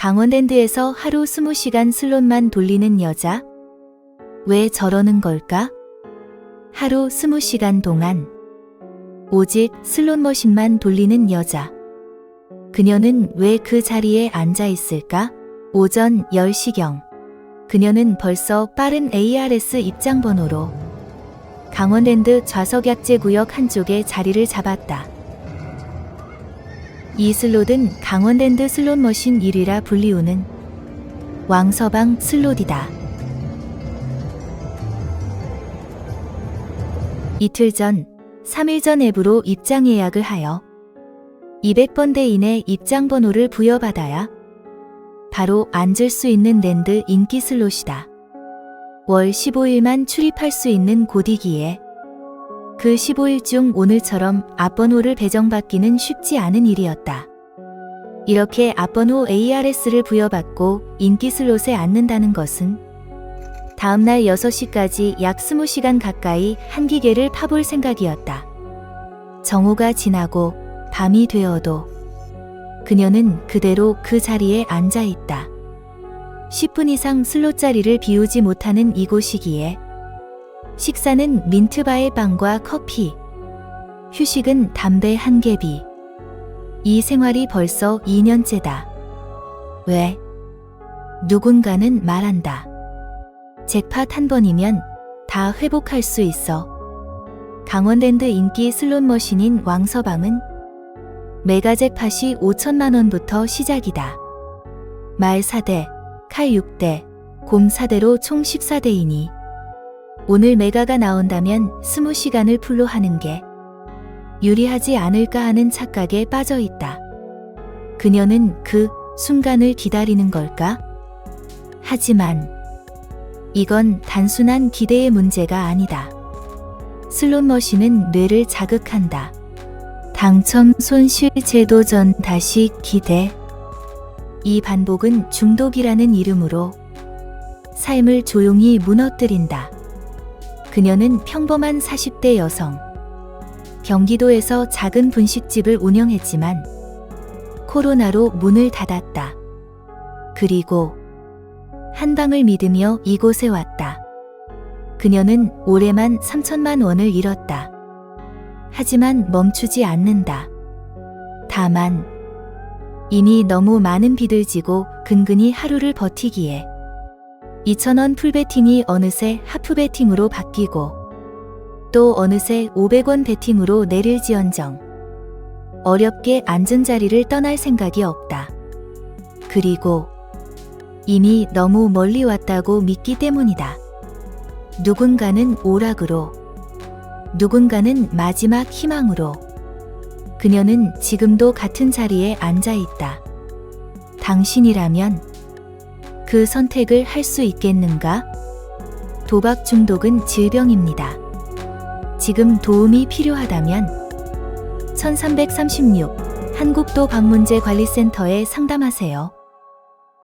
강원랜드에서 하루 20시간 슬롯만 돌리는 여자? 왜 저러는 걸까? 하루 20시간 동안 오직 슬롯 머신만 돌리는 여자. 그녀는 왜 그 자리에 앉아 있을까? 오전 10시경. 그녀는 벌써 빠른 ARS 입장 번호로 강원랜드 좌석 약제 구역 한쪽에 자리를 잡았다. 이 슬롯은 강원랜드 슬롯 머신 1위라 불리우는 왕서방 슬롯이다. 이틀 전, 3일 전 앱으로 입장 예약을 하여 200번대 이내 입장 번호를 부여받아야 바로 앉을 수 있는 랜드 인기 슬롯이다. 월 15일만 출입할 수 있는 곳이기에 그 15일 중 오늘처럼 앞번호를 배정받기는 쉽지 않은 일이었다. 이렇게 앞번호 ARS를 부여받고 인기 슬롯에 앉는다는 것은 다음날 6시까지 약 20시간 가까이 한 기계를 파볼 생각이었다. 정오가 지나고 밤이 되어도 그녀는 그대로 그 자리에 앉아 있다. 10분 이상 슬롯 자리를 비우지 못하는 이곳이기에 식사는 민트바의 빵과 커피, 휴식은 담배 한 개비. 이 생활이 벌써 2년째다. 왜? 누군가는 말한다. 잭팟 한 번이면 다 회복할 수 있어. 강원랜드 인기 슬롯 머신인 왕서방은 메가 잭팟이 5천만 원부터 시작이다. 말 4대, 칼 6대, 곰 4대로 총 14대이니 오늘 메가가 나온다면 20시간을 풀로 하는 게 유리하지 않을까 하는 착각에 빠져 있다. 그녀는 그 순간을 기다리는 걸까? 하지만 이건 단순한 기대의 문제가 아니다. 슬롯 머신은 뇌를 자극한다. 당첨 손실 제도 전 다시 기대. 이 반복은 중독이라는 이름으로 삶을 조용히 무너뜨린다. 그녀는 평범한 40대 여성. 경기도에서 작은 분식집을 운영했지만 코로나로 문을 닫았다. 그리고 한방을 믿으며 이곳에 왔다. 그녀는 올해만 3천만 원을 잃었다. 하지만 멈추지 않는다. 다만 이미 너무 많은 빚을 지고 근근히 하루를 버티기에 2,000원 풀베팅이 어느새 하프베팅으로 바뀌고 또 어느새 500원 베팅으로 내릴 지언정 어렵게 앉은 자리를 떠날 생각이 없다. 그리고 이미 너무 멀리 왔다고 믿기 때문이다. 누군가는 오락으로, 누군가는 마지막 희망으로. 그녀는 지금도 같은 자리에 앉아 있다. 당신이라면 그 선택을 할 수 있겠는가? 도박 중독은 질병입니다. 지금 도움이 필요하다면 1336 한국도 방문제 관리센터에 상담하세요.